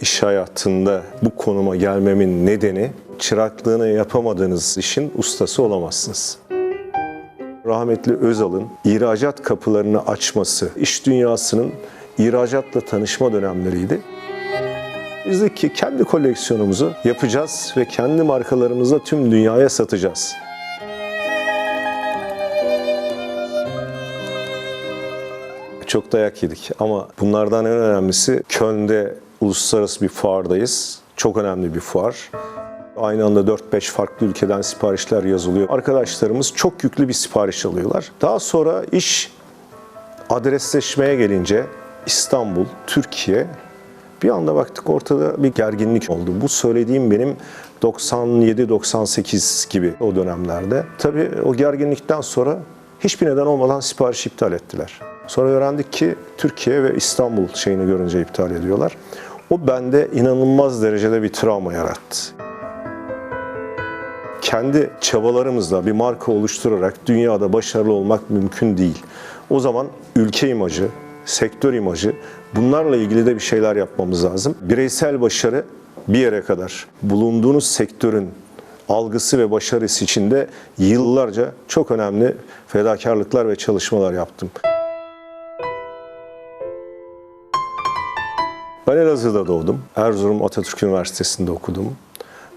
İş hayatında bu konuma gelmemin nedeni çıraklığını yapamadığınız işin ustası olamazsınız. Rahmetli Özal'ın ihracat kapılarını açması, iş dünyasının ihracatla tanışma dönemleriydi. Biz dedik ki kendi koleksiyonumuzu yapacağız ve kendi markalarımızla tüm dünyaya satacağız. Çok dayak yedik ama bunlardan en önemlisi Köln'de uluslararası bir fuardayız. Çok önemli bir fuar. Aynı anda 4-5 farklı ülkeden siparişler yazılıyor. Arkadaşlarımız çok yüklü bir sipariş alıyorlar. Daha sonra iş adresleşmeye gelince İstanbul, Türkiye bir anda baktık ortada bir gerginlik oldu. Bu söylediğim benim 97-98 gibi o dönemlerde. Tabii o gerginlikten sonra hiçbir neden olmadan sipariş iptal ettiler. Sonra öğrendik ki Türkiye ve İstanbul şeyini görünce iptal ediyorlar. O bende inanılmaz derecede bir travma yarattı kendi çabalarımızla bir marka oluşturarak dünyada başarılı olmak mümkün değil. O zaman ülke imajı, sektör imajı bunlarla ilgili de bir şeyler yapmamız lazım. Bireysel başarı bir yere kadar. Bulunduğunuz sektörün algısı ve başarısı için de yıllarca çok önemli fedakarlıklar ve çalışmalar yaptım. Ben Elazığ'da doğdum. Erzurum Atatürk Üniversitesi'nde okudum.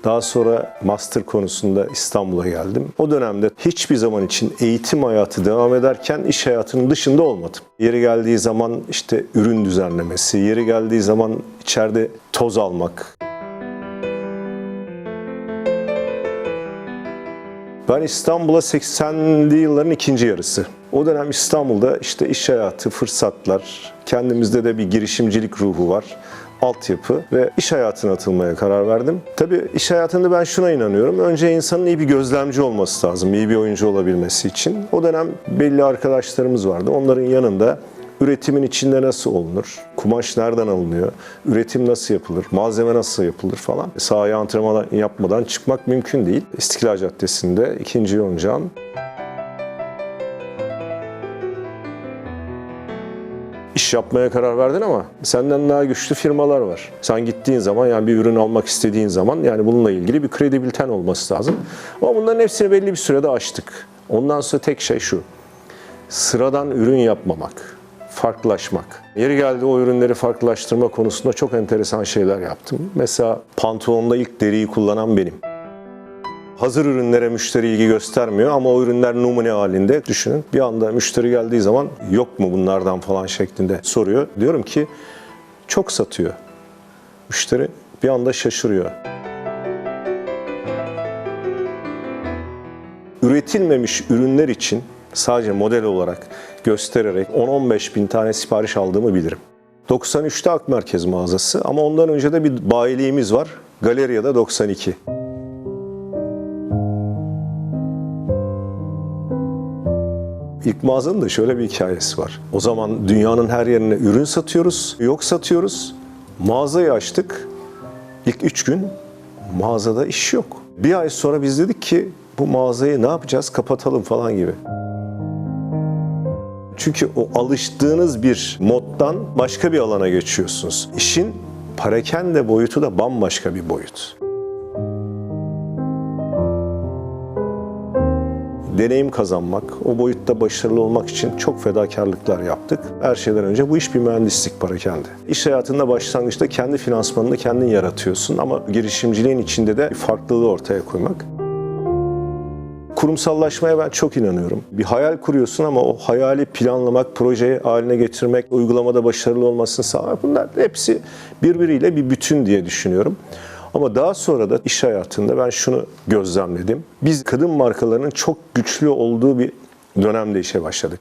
Daha sonra master konusunda İstanbul'a geldim. O dönemde hiçbir zaman için eğitim hayatı devam ederken iş hayatının dışında olmadım. Yeri geldiği zaman işte ürün düzenlemesi, yeri geldiği zaman içeride toz almak. Ben İstanbul'a 80'li yılların ikinci yarısı. O dönem İstanbul'da işte iş hayatı, fırsatlar, kendimizde de bir girişimcilik ruhu var altyapı ve iş hayatına atılmaya karar verdim. Tabii iş hayatında ben şuna inanıyorum. Önce insanın iyi bir gözlemci olması lazım, iyi bir oyuncu olabilmesi için. O dönem belli arkadaşlarımız vardı. Onların yanında üretimin içinde nasıl olunur, kumaş nereden alınıyor, üretim nasıl yapılır, malzeme nasıl yapılır falan. Sahaya antrenman yapmadan çıkmak mümkün değil. İstiklal Caddesi'nde ikinci yoncağın iş yapmaya karar verdin ama senden daha güçlü firmalar var. Sen gittiğin zaman yani bir ürün almak istediğin zaman yani bununla ilgili bir kredibiliten olması lazım. Ama bunların hepsini belli bir sürede aştık. Ondan sonra tek şey şu. Sıradan ürün yapmamak, farklılaşmak. Yeri geldi o ürünleri farklılaştırma konusunda çok enteresan şeyler yaptım. Mesela pantolonda ilk deriyi kullanan benim hazır ürünlere müşteri ilgi göstermiyor ama o ürünler numune halinde düşünün. Bir anda müşteri geldiği zaman yok mu bunlardan falan şeklinde soruyor. Diyorum ki çok satıyor. Müşteri bir anda şaşırıyor. Üretilmemiş ürünler için sadece model olarak göstererek 10-15 bin tane sipariş aldığımı bilirim. 93'te Ak Merkez mağazası ama ondan önce de bir bayiliğimiz var. Galeriya'da 92. İlk mağazanın da şöyle bir hikayesi var. O zaman dünyanın her yerine ürün satıyoruz, yok satıyoruz. Mağazayı açtık. İlk üç gün mağazada iş yok. Bir ay sonra biz dedik ki bu mağazayı ne yapacağız, kapatalım falan gibi. Çünkü o alıştığınız bir moddan başka bir alana geçiyorsunuz. İşin parakende boyutu da bambaşka bir boyut. Deneyim kazanmak, o boyutta başarılı olmak için çok fedakarlıklar yaptık. Her şeyden önce bu iş bir mühendislik parakende. İş hayatında başlangıçta kendi finansmanını kendin yaratıyorsun ama girişimciliğin içinde de farklılığı ortaya koymak. Kurumsallaşmaya ben çok inanıyorum. Bir hayal kuruyorsun ama o hayali planlamak, projeyi haline getirmek, uygulamada başarılı olmasını sağlamak bunlar hepsi birbiriyle bir bütün diye düşünüyorum. Ama daha sonra da iş hayatında ben şunu gözlemledim. Biz kadın markalarının çok güçlü olduğu bir dönemde işe başladık.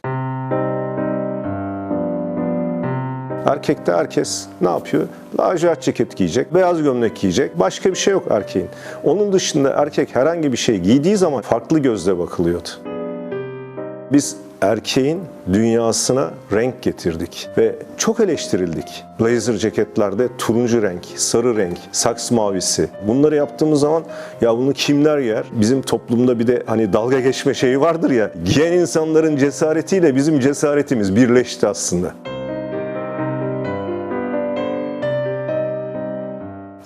Erkekte herkes ne yapıyor? Lacivert ceket giyecek, beyaz gömlek giyecek. Başka bir şey yok erkeğin. Onun dışında erkek herhangi bir şey giydiği zaman farklı gözle bakılıyordu. Biz erkeğin dünyasına renk getirdik ve çok eleştirildik. Blazer ceketlerde turuncu renk, sarı renk, saks mavisi. Bunları yaptığımız zaman ya bunu kimler yer? Bizim toplumda bir de hani dalga geçme şeyi vardır ya. Giyen insanların cesaretiyle bizim cesaretimiz birleşti aslında.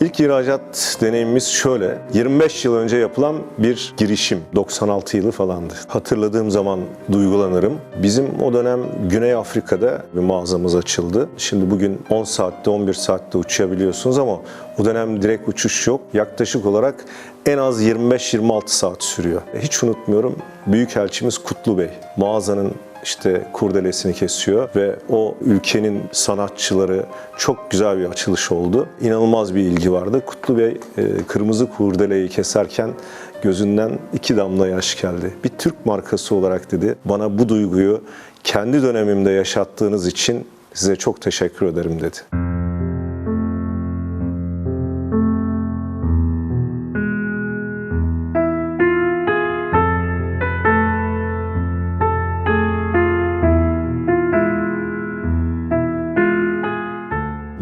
İlk ihracat deneyimimiz şöyle. 25 yıl önce yapılan bir girişim. 96 yılı falandı. Hatırladığım zaman duygulanırım. Bizim o dönem Güney Afrika'da bir mağazamız açıldı. Şimdi bugün 10 saatte 11 saatte uçabiliyorsunuz ama o dönem direkt uçuş yok. Yaklaşık olarak en az 25-26 saat sürüyor. Hiç unutmuyorum. Büyükelçimiz Kutlu Bey. Mağazanın işte kurdelesini kesiyor ve o ülkenin sanatçıları çok güzel bir açılış oldu. İnanılmaz bir ilgi vardı. Kutlu Bey e, kırmızı kurdeleyi keserken gözünden iki damla yaş geldi. Bir Türk markası olarak dedi bana bu duyguyu kendi dönemimde yaşattığınız için size çok teşekkür ederim dedi.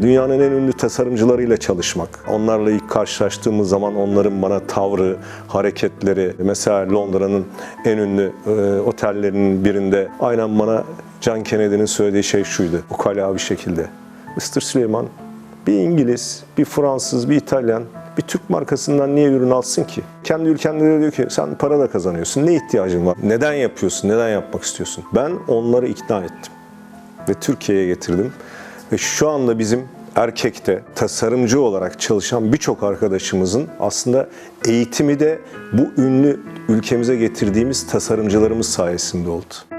Dünyanın en ünlü tasarımcılarıyla çalışmak. Onlarla ilk karşılaştığımız zaman onların bana tavrı, hareketleri, mesela Londra'nın en ünlü e, otellerinin birinde aynen bana John Kennedy'nin söylediği şey şuydu. Ukala bir şekilde. Mr. Süleyman, bir İngiliz, bir Fransız, bir İtalyan bir Türk markasından niye ürün alsın ki? Kendi ülkende de diyor ki sen para da kazanıyorsun. Ne ihtiyacın var? Neden yapıyorsun? Neden yapmak istiyorsun? Ben onları ikna ettim ve Türkiye'ye getirdim. Ve şu anda bizim erkekte tasarımcı olarak çalışan birçok arkadaşımızın aslında eğitimi de bu ünlü ülkemize getirdiğimiz tasarımcılarımız sayesinde oldu.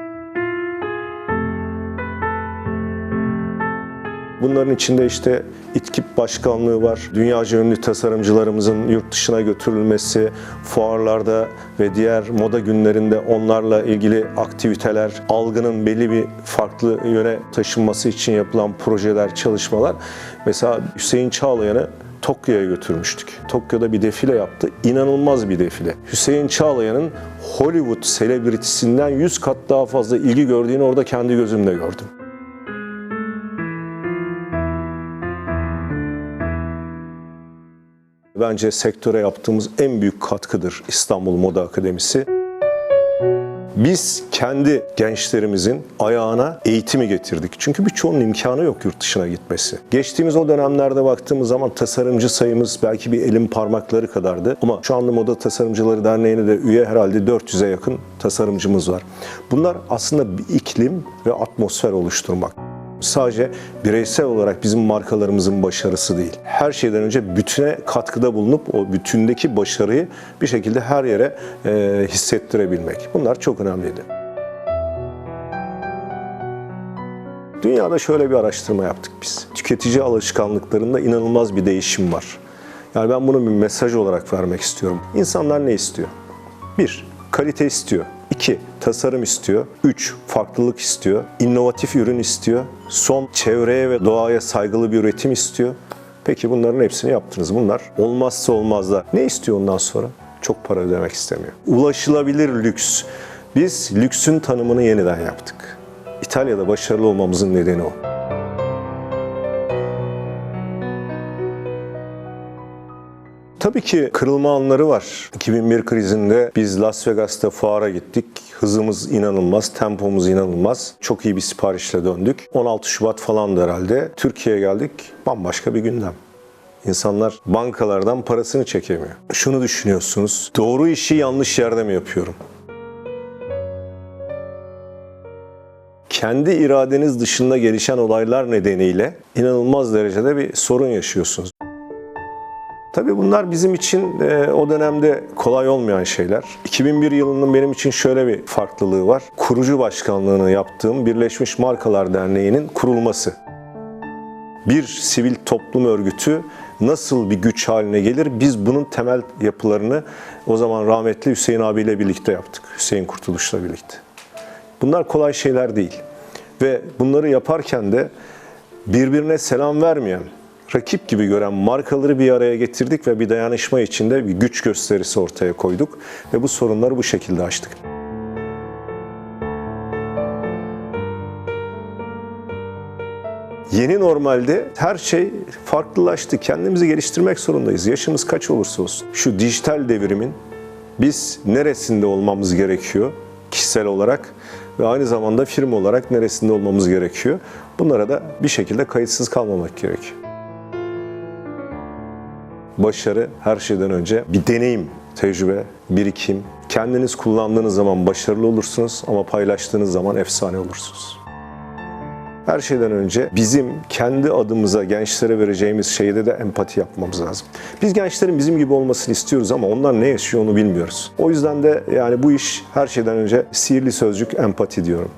Bunların içinde işte İTKİP başkanlığı var. Dünyaca ünlü tasarımcılarımızın yurt dışına götürülmesi, fuarlarda ve diğer moda günlerinde onlarla ilgili aktiviteler, algının belli bir farklı yöne taşınması için yapılan projeler, çalışmalar. Mesela Hüseyin Çağlayan'ı Tokyo'ya götürmüştük. Tokyo'da bir defile yaptı. İnanılmaz bir defile. Hüseyin Çağlayan'ın Hollywood selebritisinden 100 kat daha fazla ilgi gördüğünü orada kendi gözümle gördüm. Bence sektöre yaptığımız en büyük katkıdır İstanbul Moda Akademisi. Biz kendi gençlerimizin ayağına eğitimi getirdik. Çünkü birçoğunun imkanı yok yurt dışına gitmesi. Geçtiğimiz o dönemlerde baktığımız zaman tasarımcı sayımız belki bir elin parmakları kadardı. Ama şu anda Moda Tasarımcıları Derneği'ne de üye herhalde 400'e yakın tasarımcımız var. Bunlar aslında bir iklim ve atmosfer oluşturmak sadece bireysel olarak bizim markalarımızın başarısı değil. Her şeyden önce bütüne katkıda bulunup o bütündeki başarıyı bir şekilde her yere e, hissettirebilmek. Bunlar çok önemliydi. Dünyada şöyle bir araştırma yaptık biz. Tüketici alışkanlıklarında inanılmaz bir değişim var. Yani ben bunu bir mesaj olarak vermek istiyorum. İnsanlar ne istiyor? Bir, kalite istiyor. 2. Tasarım istiyor. 3. Farklılık istiyor. İnovatif ürün istiyor. Son çevreye ve doğaya saygılı bir üretim istiyor. Peki bunların hepsini yaptınız. Bunlar olmazsa olmazlar. Ne istiyor ondan sonra? Çok para ödemek istemiyor. Ulaşılabilir lüks. Biz lüksün tanımını yeniden yaptık. İtalya'da başarılı olmamızın nedeni o. Tabii ki kırılma anları var. 2001 krizinde biz Las Vegas'ta fuara gittik. Hızımız inanılmaz, tempomuz inanılmaz. Çok iyi bir siparişle döndük. 16 Şubat falandı herhalde. Türkiye'ye geldik. Bambaşka bir gündem. İnsanlar bankalardan parasını çekemiyor. Şunu düşünüyorsunuz. Doğru işi yanlış yerde mi yapıyorum? Kendi iradeniz dışında gelişen olaylar nedeniyle inanılmaz derecede bir sorun yaşıyorsunuz. Tabii bunlar bizim için e, o dönemde kolay olmayan şeyler. 2001 yılının benim için şöyle bir farklılığı var. Kurucu başkanlığını yaptığım Birleşmiş Markalar Derneği'nin kurulması. Bir sivil toplum örgütü nasıl bir güç haline gelir? Biz bunun temel yapılarını o zaman rahmetli Hüseyin abiyle birlikte yaptık. Hüseyin Kurtuluş'la birlikte. Bunlar kolay şeyler değil. Ve bunları yaparken de birbirine selam vermeyen, rakip gibi gören markaları bir araya getirdik ve bir dayanışma içinde bir güç gösterisi ortaya koyduk ve bu sorunları bu şekilde aştık. Yeni normalde her şey farklılaştı. Kendimizi geliştirmek zorundayız. Yaşımız kaç olursa olsun. Şu dijital devrimin biz neresinde olmamız gerekiyor kişisel olarak ve aynı zamanda firma olarak neresinde olmamız gerekiyor. Bunlara da bir şekilde kayıtsız kalmamak gerekiyor. Başarı her şeyden önce bir deneyim, tecrübe, birikim. Kendiniz kullandığınız zaman başarılı olursunuz ama paylaştığınız zaman efsane olursunuz. Her şeyden önce bizim kendi adımıza gençlere vereceğimiz şeyde de empati yapmamız lazım. Biz gençlerin bizim gibi olmasını istiyoruz ama onlar ne yaşıyor onu bilmiyoruz. O yüzden de yani bu iş her şeyden önce sihirli sözcük empati diyorum.